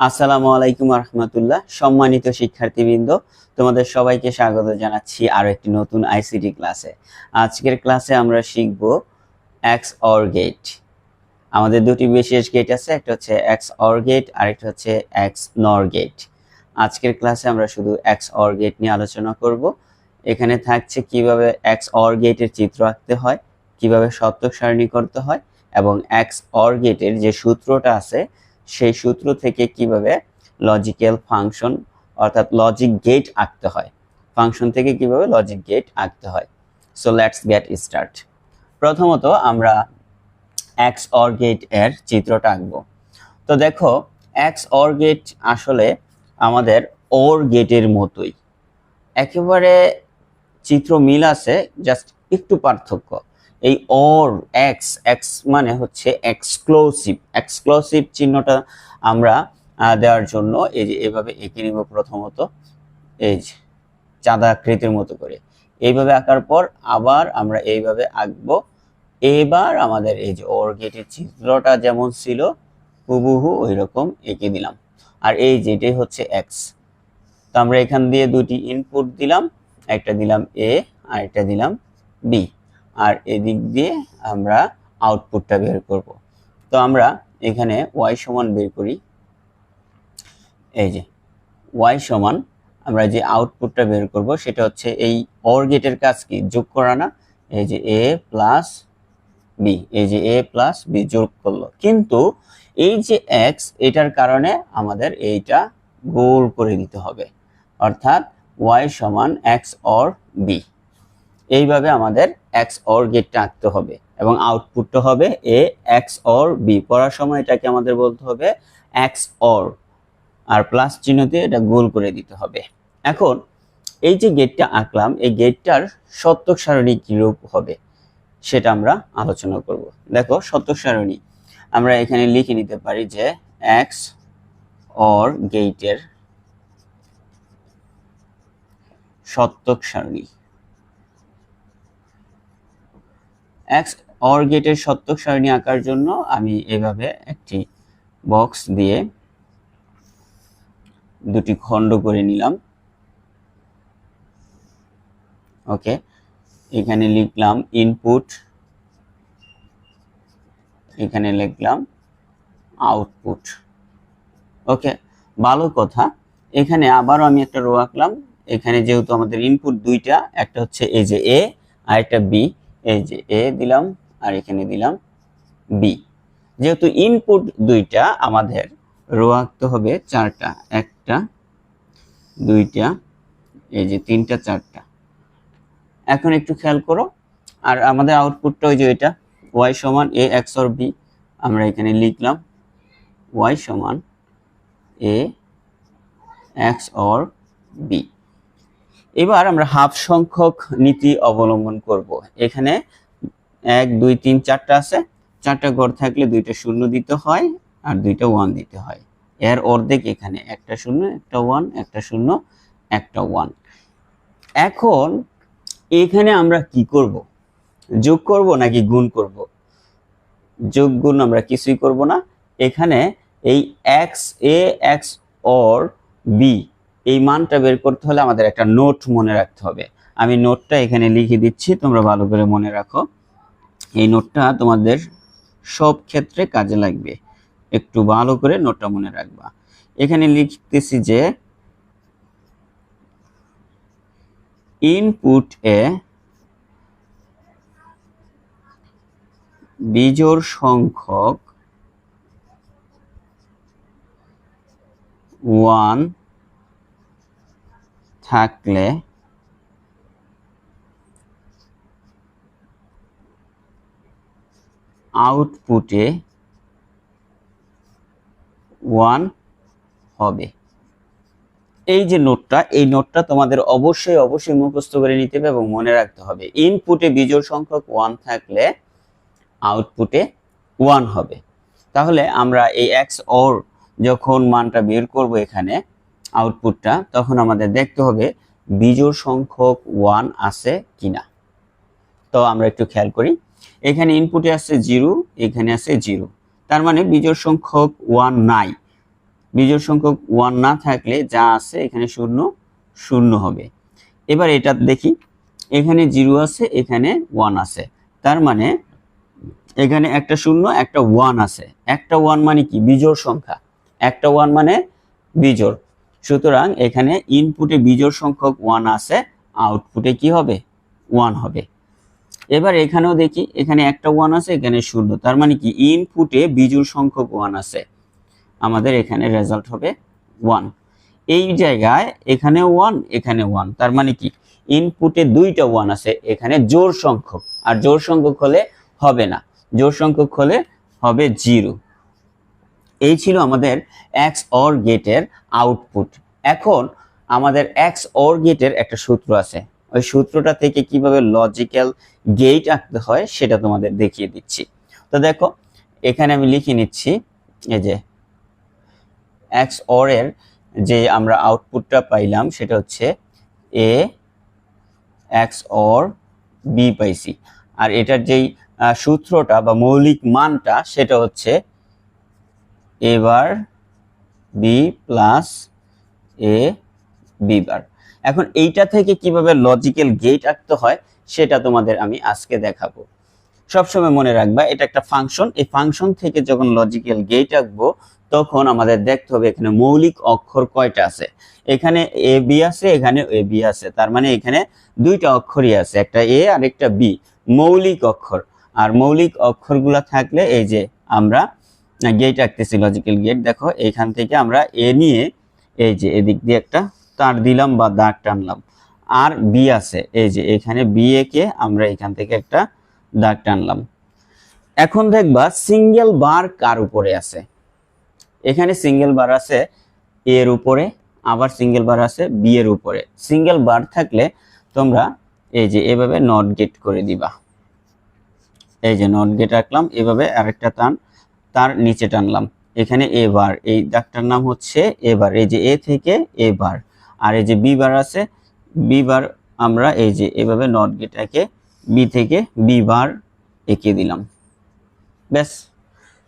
আসসালামু আলাইকুম রহমতুল্লাহ সম্মানিত শিক্ষার্থীবৃন্দ, তোমাদের সবাইকে স্বাগত জানাচ্ছি আরও একটি নতুন আইসিটি ক্লাসে আজকের ক্লাসে আমরা শিখব এক্স অর গেট আমাদের দুটি বিশেষ গেট আছে, একটা হচ্ছে এক্স অর গেট আর একটা হচ্ছে এক্স নর গেট আজকের ক্লাসে আমরা শুধু এক্স অর গেট নিয়ে আলোচনা করব। এখানে থাকছে কীভাবে এক্স অর গেটের চিত্র আঁকতে হয়, কীভাবে সত্যক সারণী করতে হয়, এবং এক্স অর গেটের যে সূত্রটা আছে সেই সূত্র থেকে কীভাবে লজিক্যাল ফাংশন অর্থাৎ লজিক গেট আঁকতে হয়? ফাংশন থেকে কীভাবে লজিক গেট আঁকতে হয়? সো লেটস গেট স্টার্ট প্রথমত আমরা এক্স অর গেটের চিত্রটা আঁকবো। তো দেখো এক্স অর গেট আসলে আমাদের ওর গেটের মতোই। একেবারে চিত্র মিল আছে জাস্ট একটু পার্থক্য। এই অর এক্স এক্স মানে হচ্ছে এক্সক্লোসিভ এক্সক্লোসিভ চিহ্নটা আমরা দেওয়ার জন্য এই যে এভাবে এঁকে নিব প্রথমত। এই যে, চাঁদা আকৃতির মতো করে। এইভাবে আঁকার পর আবার আমরা এইভাবে আঁকবো। এবার আমাদের এই যে ওর গেটের চিত্রটা যেমন ছিল, হুবহু ওই রকম এঁকে দিলাম। আর এই যেটাই হচ্ছে এক্স তো আমরা এখান দিয়ে দুটি ইনপুট দিলাম, একটা দিলাম এ আর একটা দিলাম বি আর এদিক দিয়ে আমরা আউটপুটটা বের করব। তো আমরা এখানে ওয়াই সমান বের করি। এই যে ওয়াই সমান আমরা যে আউটপুটটা বের করব সেটা হচ্ছে এই অর গেটের কাজ কি? যোগ করা না? এই যে এ প্লাস বি এই যে এ প্লাস বি যোগ করল। কিন্তু এই যে এক্স এটার কারণে আমাদের এইটা গোল করে দিতে হবে। অর্থাৎ ওয়াই সমান এক্স অর বি এইভাবে আমাদের এক্স অর গেটটা আঁকতে হবে এবং আউটপুটটা হবে এ এক্স অর বি পড়ার সময় এটাকে আমাদের বলতে হবে এক্স অর আর প্লাস চিহ্ন দিয়ে এটা গোল করে দিতে হবে। এখন এই যে গেটটা আঁকলাম, এই গেটটার সত্যক সারণী কিরূপ হবে সেটা আমরা আলোচনা করব। দেখো সত্যক সারণী। আমরা এখানে লিখে নিতে পারি যে এক্স অর গেটের সত্যক সারণী। এক্স অর গেটের সত্যক সারণী আঁকার জন্য আমি এভাবে একটি বক্স দিয়ে দুটি খণ্ড করে নিলাম। ওকে, এখানে লিখলাম ইনপুট এখানে লিখলাম আউটপুট ওকে, ভালো কথা। এখানে আবারও আমি একটা রো আঁকলাম। এখানে যেহেতু আমাদের ইনপুট দুইটা, একটা হচ্ছে এই যে এ আর একটা বি এই যে এ দিলাম আর এখানে দিলাম বি যেহেতু ইনপুট দুইটা, আমাদের রো আঁকতে হবে চারটা, একটা, দুইটা, এই যে তিনটা, চারটা। এখন একটু খেয়াল করো, আর আমাদের আউটপুটটা ওই যে এটা ওয়াই সমান এ এক্স অর বি আমরা এখানে লিখলাম ওয়াই সমান এ এক্স অর বি এবার আমরা হাফ সংখ্যক নীতি অবলম্বন করব। এখানে এক, দুই, তিন, চারটা আছে। চারটা গড় থাকলে দুইটা শূন্য দিতে হয় আর দুইটা ওয়ান দিতে হয়। এর অর্ধেক এখানে, একটা শূন্য, একটা ওয়ান একটা শূন্য, একটা ওয়ান এখন এখানে আমরা কি করব? যোগ করব নাকি গুণ করব? যোগ, গুণ আমরা কিছুই করব না। এখানে এই X A x or B এই মানটা বের করতে হলে আমাদের একটা নোট মনে রাখতে হবে। আমি নোটটা এখানে লিখে দিচ্ছি, তোমরা ভালো করে মনে রাখো। এই নোটটা তোমাদের সব ক্ষেত্রে কাজে লাগবে। একটু ভালো করে নোটটা মনে রাখবা। এখানে লিখতেছি যে ইনপুট এ বিজোড় সংখ্যক ওয়ান থাকলে আউটপুটে ওয়ান হবে। এই যে নোটটা, এই নোটটা তোমাদের অবশ্যই অবশ্যই মুখস্থ করে নিতে হবে এবং মনে রাখতে হবে, ইনপুটে বিজোড় সংখ্যক ওয়ান থাকলে আউটপুটে ওয়ান হবে। তাহলে আমরা এই এক্স ওর যখন মানটা বের করব এখানে আউটপুটটা তখন আমাদের দেখতে হবে বিজোড় সংখ্যক ওয়ান আছে কিনা। তো আমরা একটু খেয়াল করি। এখানে ইনপুটে আছে জিরো এখানে আছে জিরো তার মানে বিজোড় সংখ্যক ওয়ান নাই। বিজোড় সংখ্যক ওয়ান না থাকলে যা আছে এখানে শূন্য শূন্য হবে। এবার এটা দেখি। এখানে জিরো আছে, এখানে ওয়ান আছে। তার মানে এখানে একটা শূন্য, একটা ওয়ান আছে। একটা ওয়ান মানে কি? বিজোড় সংখ্যা। একটা ওয়ান মানে বিজোড়। সুতরাং এখানে ইনপুটে বিজোড় সংখ্যক ওয়ান আছে আউটপুটে কি হবে? ওয়ান হবে। এবার এখানেও দেখি, এখানে একটা ওয়ান আছে, এখানে শূন্য। তার মানে কি? ইনপুটে বিজোড় সংখ্যক ওয়ান আছে। আমাদের এখানে রেজাল্ট হবে ওয়ান এই জায়গায় এখানে ওয়ান এখানে ওয়ান তার মানে কি? ইনপুটে দুইটা ওয়ান আছে, এখানে জোর সংখ্যক। আর জোর সংখ্যক হলে হবে না। জোর সংখ্যক হলে হবে জিরো এই ছিল আমাদের এক্স অর গেটের আউটপুট এখন আমাদের এক্স অর গেটের একটা সূত্র আছে। ওই সূত্রটা থেকে কীভাবে লজিক্যাল গেট আঁকতে হয় সেটা তোমাদের দেখিয়ে দিচ্ছি। তো দেখো, এখানে আমি লিখে নিচ্ছি, এই যে এক্স অর এর যে আমরা আউটপুটটা পাইলাম সেটা হচ্ছে এ এক্স অর বি পাইছি। আর এটার যেই সূত্রটা বা মৌলিক মানটা সেটা হচ্ছে এবার B plus A B bar এখন এইটা থেকে কীভাবে লজিক্যাল গেট আঁকতে হয়, সেটা তোমাদের আমি আজকে দেখাবো। সবসময় মনে রাখবা, এটা একটা ফাংশন এই ফাংশন থেকে যখন লজিক্যাল গেট আঁকবো, তখন আমাদের দেখতে হবে এখানে মৌলিক অক্ষর কয়টা আছে। এখানে এ বি আছে, এখানে এ বি আছে। তার মানে এখানে দুইটা অক্ষরই আছে, একটা এ আর একটা বি মৌলিক অক্ষর। আর মৌলিক অক্ষরগুলো থাকলে এই যে আমরা গেট আঁকতেছি লজিক্যাল গেট দেখো, এখান থেকে আমরা এ নিয়ে এই যে এদিক দিয়ে একটা তার দিলাম বা দাগ টানলাম। আর বি আছে, এই যে এখানে বি কে আমরা এখান থেকে একটা দাগ টানলাম। এখন দেখবা সিঙ্গেল বার কার উপরে আছে? এখানে সিঙ্গেল বার আছে এ এর উপরে, আবার সিঙ্গেল বার আছে বি এর উপরে। সিঙ্গেল বার থাকলে তোমরা এই যে এভাবে নট গেট করে দিবা। এই যে নট গেট রাখলাম এভাবে আরেকটা টান তার নিচে টানলাম। এখানে এ বার এই দাগটার নাম হচ্ছে এ বার এই যে এ থেকে এ বার আর এই যে বি বার আছে বি বার আমরা এই যে এভাবে নট গেটাকে বি থেকে বি বার এঁকে দিলাম। ব্যাস,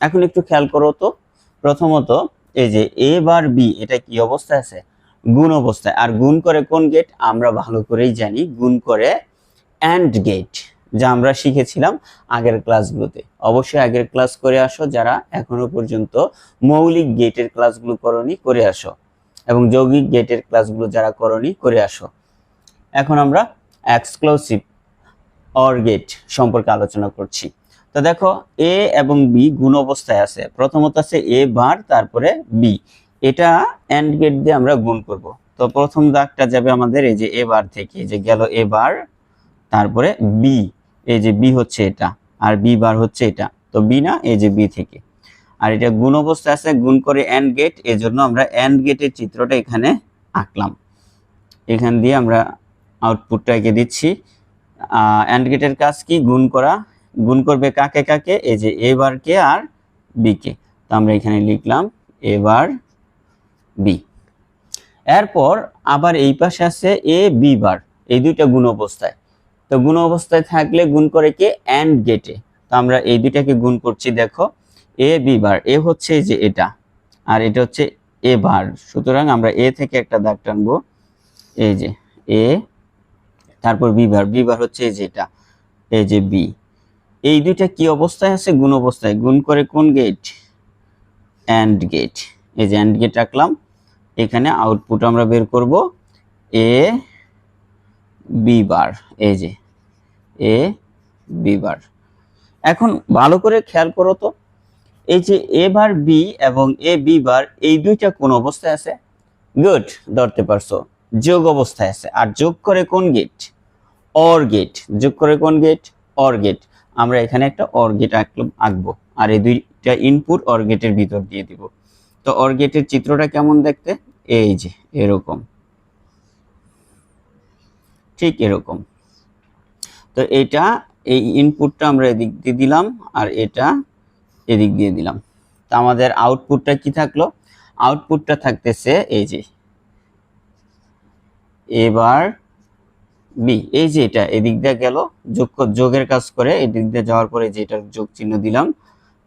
এখন একটু খেয়াল করো তো। প্রথমত, এই যে এ বার বি এটা কি অবস্থায় আছে? গুণ অবস্থায়। আর গুণ করে কোন গেট আমরা ভালো করেই জানি, গুণ করে অ্যান্ড গেট যা আমরা শিখেছিলাম আগের ক্লাসগুলোতে। অবশ্যই আগের ক্লাস করে আসো, যারা এখনও পর্যন্ত মৌলিক গেটের ক্লাসগুলো করনি, করে আসো। এবং যৌগিক গেটের ক্লাসগুলো যারা করনি, করে আসো। এখন আমরা এক্সক্লুসিভ অর গেট সম্পর্কে আলোচনা করছি। তো দেখো এ এবং বি গুণ অবস্থায় আছে। প্রথমত আছে এ বার তারপরে বি এটা এন্ড গেট দিয়ে আমরা গুণ করব। তো প্রথম দাগটা যাবে আমাদের এই যে এ বার থেকে যে গেল এ বার তারপরে বি এই যে বি হচ্ছে এটা, আর বি বার হচ্ছে এটা। তো বি না এই যে বি থেকে। আর এটা গুণ অবস্থায় আছে, গুণ করে এন্ড গেট এই জন্য আমরা এন্ড গেটের চিত্রটা এখানে আঁকলাম। এখান দিয়ে আমরা আউটপুটটা এঁকে দিচ্ছি। অ্যান্ড গেটের কাজ কি? গুণ করা। গুণ করবে কাকে কাকে? এই যে এ বারকে আর বি কে। তো আমরা এখানে লিখলাম এ বার বি এরপর আবার এই পাশে আছে এ বি বার। এই দুইটা গুণ অবস্থায়। তো গুণ অবস্থায় থাকলে গুণ করে কে? অ্যান্ড গেটে তো আমরা এই দুইটাকে গুণ করছি, দেখো এ বি বার এ হচ্ছে যে এটা, আর এটা হচ্ছে এ বার সুতরাং আমরা এ থেকে একটা দাগ টানবো, এই যে এ তারপর বি বার বি বার হচ্ছে এই যে এটা, এই যে বি এই দুইটা কি অবস্থায় আছে? গুণ অবস্থায়। গুণ করে কোন গেট অ্যান্ড গেট এই যে অ্যান্ড গেট রাখলাম এখানে আউটপুট আমরা বের করব এ বি বার এই যে এ, বি বার। এখন ভালো করে খেয়াল করো তো, এই যে এ বার, বি এবং এ, বি বার, এই দুইটা কোন অবস্থায় আছে? গুড, ধরতে পারছ। যোগ অবস্থায় আছে। আর যোগ করে কোন গেট অর গেট যোগ করে কোন গেট অর গেট আমরা এখানে একটা অর গেট আঁকবো। আর এই দুইটা ইনপুট অর গেটের ভিতর দিয়ে দিব। তো অর গেটের চিত্রটা কেমন দেখতে? এই যে, এরকম। ঠিক এরকম। তো এটা এই ইনপুটটা আমরা এদিক দিয়ে দিলাম আর এটা এদিক দিয়ে দিলাম। তো আমাদের আউটপুটটা কি থাকল? আউটপুটটা থাকতেছে এই যে, এবার বি এই যে এটা এদিক দিয়ে গেল, যোগ যোগের কাজ করে এদিক দিয়ে যাওয়ার পরে যে এটার যোগ চিহ্ন দিলাম,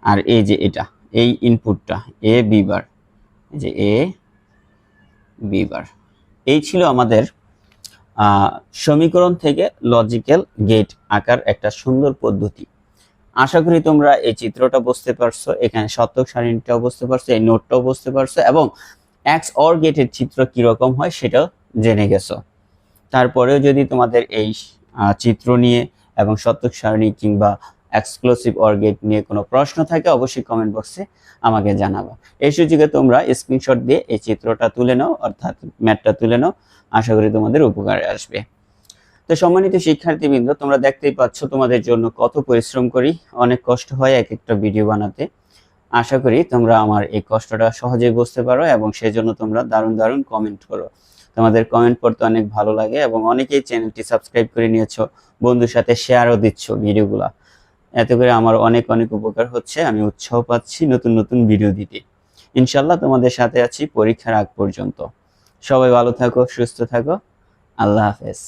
আর এই যে এটা, এই ইনপুটটা এ বি বার যে এ বি বার এই ছিল আমাদের সমীকরণ থেকে লজিক্যাল গেট আঁকার একটা সুন্দর পদ্ধতি। আশা করি তোমরা এই চিত্রটা বুঝতে পারছ, এখানে সত্যক সারণীটাও বুঝতে পারছ, এই নোটটাও বুঝতে পারছ এবং এক্স অর গেটের চিত্র কীরকম হয় সেটাও জেনে গেছো। তারপরেও যদি তোমাদের এই চিত্র নিয়ে এবং সত্যক সারণী কিংবা এক্সক্লুসিভ অর নিয়ে কোনো প্রশ্ন থাকে, অবশ্যই কমেন্ট বক্সে আমাকে জানাবা। এই সুযোগে তোমরা স্ক্রিনশট দিয়ে এই চিত্রটা তুলে নাও, অর্থাৎ ম্যাটটা তুলে নাও, আশা করি তোমাদের উপকারে আসবে। তো সম্মানিত শিক্ষার্থীবৃন্দ, তোমরা দেখতেই পাচ্ছ তোমাদের জন্য কত পরিশ্রম করি, অনেক কষ্ট হয় এক একটা ভিডিও বানাতে। আশা করি তোমরা আমার এই কষ্টটা সহজেই বুঝতে পারো এবং সেজন্য তোমরা দারুণ দারুণ কমেন্ট করো। তোমাদের কমেন্ট পড়তে অনেক ভালো লাগে এবং অনেকেই চ্যানেলটি সাবস্ক্রাইব করে নিয়েছো, বন্ধুর সাথে শেয়ারও দিচ্ছ ভিডিওগুলা এতে করে আমার অনেক অনেক উপকার হচ্ছে, আমি উৎসাহ পাচ্ছি নতুন নতুন ভিডিও দিতে। ইনশাল্লাহ তোমাদের সাথে আছি পরীক্ষার আগ পর্যন্ত। সবাই ভালো থাকো, সুস্থ থাকো। আল্লাহ হাফেজ।